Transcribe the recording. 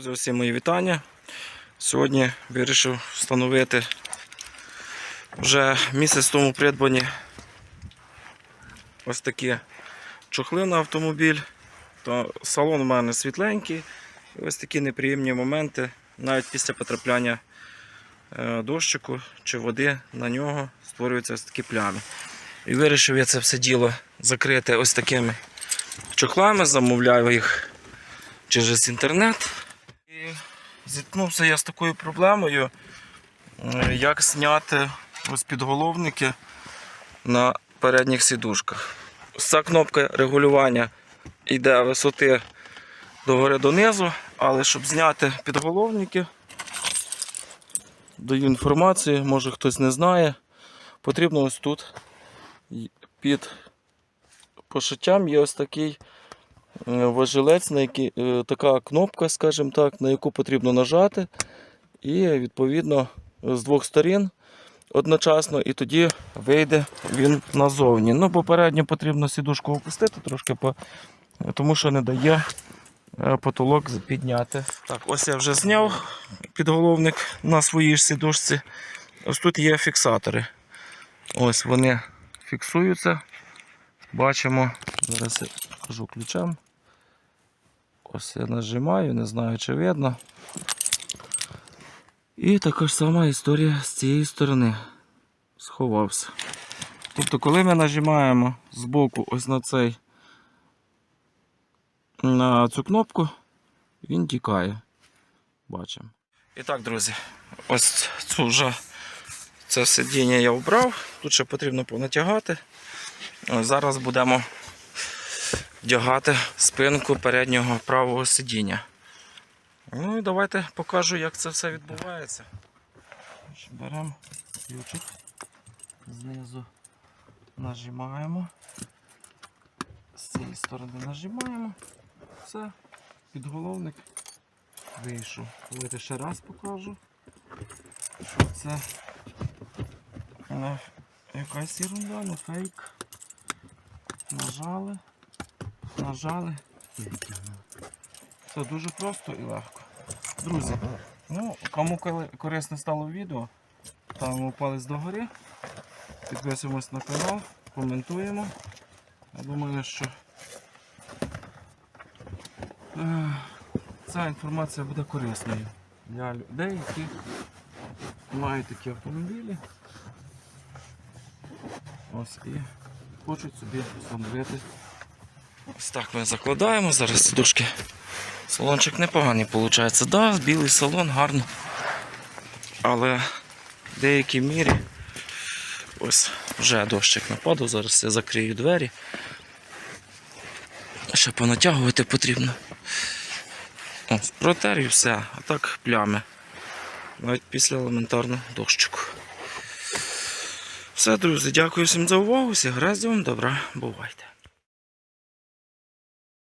Друзі, усім мої вітання. Сьогодні вирішив встановити вже місяць тому придбані ось такі чохли на автомобіль. То салон у мене світленький. І ось такі неприємні моменти, навіть після потрапляння е, дощику чи води на нього створюються ось такі плями. І вирішив я це все діло закрити ось такими чохлами, замовляю їх через інтернет. Зіткнувся я з такою проблемою, е, як зняти ось підголовники на передніх сідушках. Ця кнопка регулювання йде висоти догори донизу, але щоб зняти підголовники, даю інформацію, може хтось не знає. Потрібно ось тут під пошиттям є ось такий е, важілець, на який, е, така кнопка, скажімо так, на яку потрібно нажати. І відповідно з двох сторін одночасно, і тоді вийде він назовні. Ну, попередньо потрібно сідушку опустити трошки, тому що не дає е, потолок підняти. Так, ось я вже зняв підголовник на своїй ж сідушці. Ось тут є фіксатори. Ось вони фіксуються. Бачимо, зараз я покажу ключем. Ось я нажимаю, не знаю, чи видно. І така ж сама історія з цієї сторони. Сховався. Тобто, коли ми нажимаємо з боку ось на цей на цю кнопку, він тікає. Бачимо. І так, друзі, ось цю вже це сидіння я вбрав. Тут ще потрібно понатягати. Зараз будемо вдягати спинку переднього правого сидіння. Ну і давайте покажу, як це все відбувається. Беремо ключик, знизу нажимаємо, з цієї сторони нажимаємо, все, підголовник вийшов. Давайте ще раз покажу, що це якась ерунда, не фейк. Нажали, нажали і витягнули. Це дуже просто і легко. Друзі, ну, кому корисне стало відео, ставимо палець догори, підписуємось на канал, коментуємо. Я думаю, що е, ця інформація буде корисною для людей, які мають такі автомобілі. Ось і хочуть собі встановити. Ось так ми закладаємо зараз сидушки. Салончик непоганий виходить. Да, білий салон гарно. Але в деякій мірі ось вже дощик нападав, зараз я закрию двері. Ще понатягувати потрібно. Ось, протер і все, а так плями. Навіть після елементарного дощику. Все, друзі, дякую всім за увагу. Всіх разів вам добра. Бувайте.